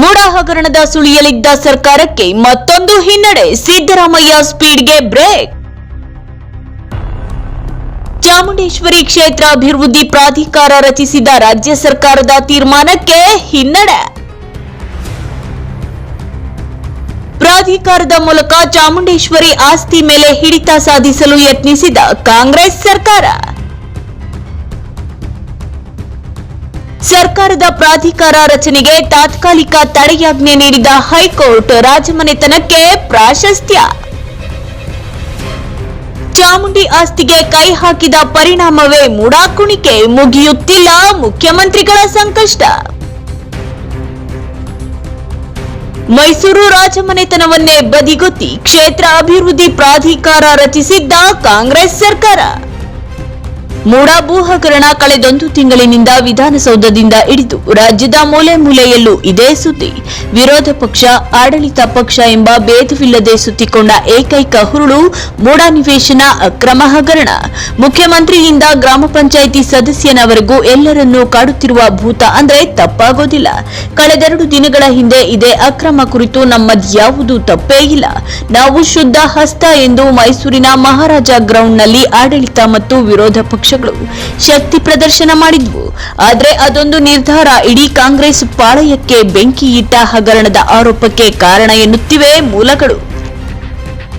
ಮೂಡ ಹಗರಣದ ಸುಳಿಯಲಿದ್ದ ಸರ್ಕಾರಕ್ಕೆ ಮತ್ತೊಂದು ಹಿನ್ನಡೆ ಸಿದ್ದರಾಮಯ್ಯ ಸ್ಪೀಡ್ಗೆ ಬ್ರೇಕ್. ಚಾಮುಂಡೇಶ್ವರಿ ಕ್ಷೇತ್ರ ಅಭಿವೃದ್ಧಿ ಪ್ರಾಧಿಕಾರ ರಚಿಸಿದ ರಾಜ್ಯ ಸರ್ಕಾರದ ತೀರ್ಮಾನಕ್ಕೆ ಹಿನ್ನಡೆ. ಪ್ರಾಧಿಕಾರದ ಮೂಲಕ ಚಾಮುಂಡೇಶ್ವರಿ ಆಸ್ತಿ ಮೇಲೆ ಹಿಡಿತ ಸಾಧಿಸಲು ಯತ್ನಿಸಿದ ಕಾಂಗ್ರೆಸ್ ಸರ್ಕಾರ. ಸರ್ಕಾರದ ಪ್ರಾಧಿಕಾರ ರಚನೆಗೆ ತಾತ್ಕಾಲಿಕ ತಡೆಯಾಜ್ಞೆ ನೀಡಿದ ಹೈಕೋರ್ಟ್ ರಾಜಮನೆತನಕ್ಕೆ ಪ್ರಾಶಸ್ತ್ಯ. ಚಾಮುಂಡಿ ಆಸ್ತಿಗೆ ಕೈ ಹಾಕಿದ ಪರಿಣಾಮವೇ ಮುಡಾಕುಣಿಕೆ ಮುಗಿಯುತ್ತಿಲ್ಲ ಮುಖ್ಯಮಂತ್ರಿಗಳ ಸಂಕಷ್ಟ. ಮೈಸೂರು ರಾಜಮನೆತನವನ್ನೇ ಬದಿಗೊತ್ತಿ ಕ್ಷೇತ್ರ ಅಭಿವೃದ್ಧಿ ಪ್ರಾಧಿಕಾರ ರಚಿಸಿದ್ದ ಕಾಂಗ್ರೆಸ್ ಸರ್ಕಾರ. ಮೂಡಾ ಭೂ ಹಗರಣ ಕಳೆದೊಂದು ತಿಂಗಳಿನಿಂದ ವಿಧಾನಸೌಧದಿಂದ ಹಿಡಿದು ರಾಜ್ಯದ ಮೂಲೆ ಮೂಲೆಯಲ್ಲೂ ಇದೇ ಸುದ್ದಿ. ವಿರೋಧ ಪಕ್ಷ, ಆಡಳಿತ ಪಕ್ಷ ಎಂಬ ಭೇದವಿಲ್ಲದೆ ಸುತ್ತಿಕೊಂಡ ಏಕೈಕ ಹುರುಳು ಮೂಡಾ ನಿವೇಶನ ಅಕ್ರಮ ಹಗರಣ. ಮುಖ್ಯಮಂತ್ರಿಯಿಂದ ಗ್ರಾಮ ಪಂಚಾಯಿತಿ ಸದಸ್ಯನವರೆಗೂ ಎಲ್ಲರನ್ನೂ ಕಾಡುತ್ತಿರುವ ಭೂತ ಅಂದ್ರೆ ತಪ್ಪಾಗೋದಿಲ್ಲ. ಕಳೆದೆರಡು ದಿನಗಳ ಹಿಂದೆ ಇದೇ ಅಕ್ರಮ ಕುರಿತು ನಮ್ಮದ್ಯಾವುದೂ ತಪ್ಪೇ ಇಲ್ಲ. ನಾವು ಶುದ್ಧ, ಹಸ್ತ ಎಂದು ಮೈಸೂರಿನ ಮಹಾರಾಜ ಗ್ರೌಂಡ್ನಲ್ಲಿ ಆಡಳಿತ ಮತ್ತು ವಿರೋಧ ಪಕ್ಷಗಳು ಶಕ್ತಿ ಪ್ರದರ್ಶನ ಮಾಡಿದ್ವು. ಆದರೆ ಅದೊಂದು ನಿರ್ಧಾರ ಇಡೀ ಕಾಂಗ್ರೆಸ್ ಪಾಳಯಕ್ಕೆ ಬೆಂಕಿ ಇಟ್ಟ ಹಗರಣದ ಆರೋಪಕ್ಕೆ ಕಾರಣ ಎನ್ನುತ್ತಿವೆ ಮೂಲಗಳು.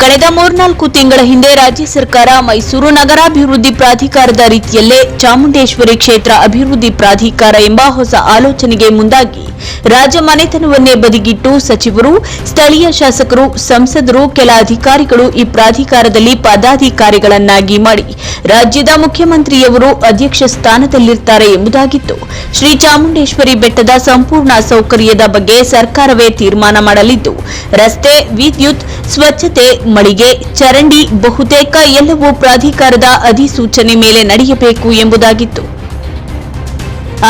ಕಳೆದ ಮೂರ್ನಾಲ್ಕು ತಿಂಗಳ ಹಿಂದೆ ರಾಜ್ಯ ಸರ್ಕಾರ ಮೈಸೂರು ನಗರಾಭಿವೃದ್ಧಿ ಪ್ರಾಧಿಕಾರದ ರೀತಿಯಲ್ಲೇ ಚಾಮುಂಡೇಶ್ವರಿ ಕ್ಷೇತ್ರ ಅಭಿವೃದ್ಧಿ ಪ್ರಾಧಿಕಾರ ಎಂಬ ಹೊಸ ಆಲೋಚನೆಗೆ ಮುಂದಾಗಿ ರಾಜ ಮನೆತನವನ್ನೇ ಬದಿಗಿಟ್ಟು ಸಚಿವರು, ಸ್ಥಳೀಯ ಶಾಸಕರು, ಸಂಸದರು, ಕೆಲ ಅಧಿಕಾರಿಗಳು ಈ ಪ್ರಾಧಿಕಾರದಲ್ಲಿ ಪದಾಧಿಕಾರಿಗಳನ್ನಾಗಿ ಮಾಡಿ ರಾಜ್ಯದ ಮುಖ್ಯಮಂತ್ರಿಯವರು ಅಧ್ಯಕ್ಷ ಸ್ಥಾನದಲ್ಲಿರ್ತಾರೆ ಎಂಬುದಾಗಿತ್ತು. ಶ್ರೀ ಚಾಮುಂಡೇಶ್ವರಿ ಬೆಟ್ಟದ ಸಂಪೂರ್ಣ ಸೌಕರ್ಯದ ಬಗ್ಗೆ ಸರ್ಕಾರವೇ ತೀರ್ಮಾನ ಮಾಡಲಿದ್ದು, ರಸ್ತೆ, ವಿದ್ಯುತ್, ಸ್ವಚ್ಛತೆ, ಮಳಿಗೆ, ಚರಂಡಿ, ಬಹುತೇಕ ಎಲ್ಲವೂ ಪ್ರಾಧಿಕಾರದ ಅಧಿಸೂಚನೆ ಮೇಲೆ ನಡೆಯಬೇಕು ಎಂಬುದಾಗಿತ್ತು.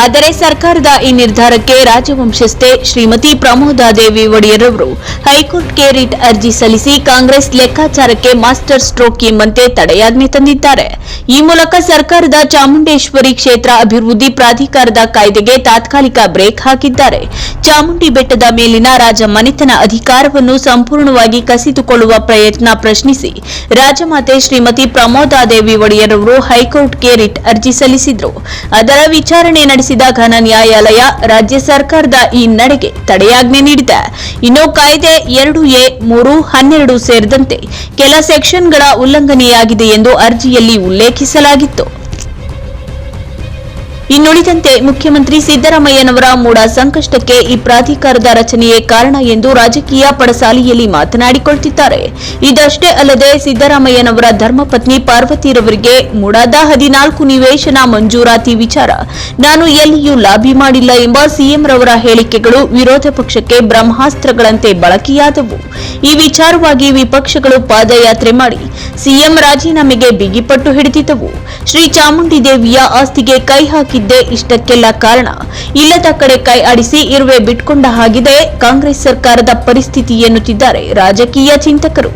ಆದರೆ ಸರ್ಕಾರದ ಈ ನಿರ್ಧಾರಕ್ಕೆ ರಾಜವಂಶಸ್ಥೆ ಶ್ರೀಮತಿ ಪ್ರಮೋದಾದೇವಿ ಒಡೆಯರ್ ಅವರು ಹೈಕೋರ್ಟ್ಗೆ ರಿಟ್ ಅರ್ಜಿ ಸಲ್ಲಿಸಿ ಕಾಂಗ್ರೆಸ್ ಲೆಕ್ಕಾಚಾರಕ್ಕೆ ಮಾಸ್ಟರ್ ಸ್ಟ್ರೋಕ್ ಎಂಬಂತೆ ತಡೆಯಾಜ್ಞೆ ತಂದಿದ್ದಾರೆ. ಈ ಮೂಲಕ ಸರ್ಕಾರದ ಚಾಮುಂಡೇಶ್ವರಿ ಕ್ಷೇತ್ರ ಅಭಿವೃದ್ಧಿ ಪ್ರಾಧಿಕಾರದ ಕಾಯ್ದೆಗೆ ತಾತ್ಕಾಲಿಕ ಬ್ರೇಕ್ ಹಾಕಿದ್ದಾರೆ. ಚಾಮುಂಡಿ ಬೆಟ್ಟದ ಮೇಲಿನ ರಾಜ ಮನೆತನ ಅಧಿಕಾರವನ್ನು ಸಂಪೂರ್ಣವಾಗಿ ಕಸಿದುಕೊಳ್ಳುವ ಪ್ರಯತ್ನ ಪ್ರಶ್ನಿಸಿ ರಾಜಮಾತೆ ಶ್ರೀಮತಿ ಪ್ರಮೋದಾದೇವಿ ಒಡೆಯರ್ ಅವರು ಹೈಕೋರ್ಟ್ಗೆ ರಿಟ್ ಅರ್ಜಿ ಸಲ್ಲಿಸಿದ್ರು. ಅದರ ವಿಚಾರಣೆ ನಡೆಸಿದ ಘನ ನ್ಯಾಯಾಲಯ ರಾಜ್ಯ ಸರ್ಕಾರದ ಈ ನಡೆಗೆ ತಡೆಯಾಜ್ಞೆ ನೀಡಿದೆ. ಇನ್ನು ಕಾಯ್ದೆ ಎರಡು ಎ, ಮೂರು, ಹನ್ನೆರಡು ಸೇರಿದಂತೆ ಕೆಲ ಸೆಕ್ಷನ್ಗಳ ಉಲ್ಲಂಘನೆಯಾಗಿದೆ ಎಂದು ಅರ್ಜಿಯಲ್ಲಿ ಉಲ್ಲೇಖಿಸಲಾಗಿತ್ತು. ಇನ್ನುಳಿದಂತೆ ಮುಖ್ಯಮಂತ್ರಿ ಸಿದ್ದರಾಮಯ್ಯನವರ ಮೂಡ ಸಂಕಷ್ಟಕ್ಕೆ ಈ ಪ್ರಾಧಿಕಾರದ ರಚನೆಯೇ ಕಾರಣ ಎಂದು ರಾಜಕೀಯ ಪಡಸಾಲಿಯಲ್ಲಿ ಮಾತನಾಡಿಕೊಳ್ತಿದ್ದಾರೆ. ಇದಷ್ಟೇ ಅಲ್ಲದೆ ಸಿದ್ದರಾಮಯ್ಯನವರ ಧರ್ಮಪತ್ನಿ ಪಾರ್ವತಿರವರಿಗೆ ಮೂಡಾದ ಹದಿನಾಲ್ಕು ನಿವೇಶನ ಮಂಜೂರಾತಿ ವಿಚಾರ. ನಾನು ಎಲ್ಲಿಯೂ ಲಾಭಿ ಮಾಡಿಲ್ಲ ಎಂಬ ಸಿಎಂ ರವರ ಹೇಳಿಕೆಗಳು ವಿರೋಧ ಪಕ್ಷಕ್ಕೆ ಬ್ರಹ್ಮಾಸ್ತ್ರಗಳಂತೆ ಬಳಕೆಯಾದವು. ಈ ವಿಚಾರವಾಗಿ ವಿಪಕ್ಷಗಳು ಪಾದಯಾತ್ರೆ ಮಾಡಿ. ಸಿಎಂ ರಾಜೀನಾಮೆಗೆ ಬಿಗಿಪಟ್ಟು ಹಿಡಿದಿದ್ದವು. ಶ್ರೀ ಚಾಮುಂಡಿ ದೇವಿಯ ಆಸ್ತಿಗೆ ಕೈ ಹಾಕಿದ್ದೇ ಇಷ್ಟಕ್ಕೆಲ್ಲ ಕಾರಣ. ಇಲ್ಲದ ಕಡೆ ಕೈ ಆಡಿಸಿ ಇರುವೆ ಬಿಟ್ಕೊಂಡ ಹಾಗಿದೆ ಕಾಂಗ್ರೆಸ್ ಸರ್ಕಾರದ ಪರಿಸ್ಥಿತಿ ಎನ್ನುತ್ತಿದ್ದಾರೆ ರಾಜಕೀಯ ಚಿಂತಕರು.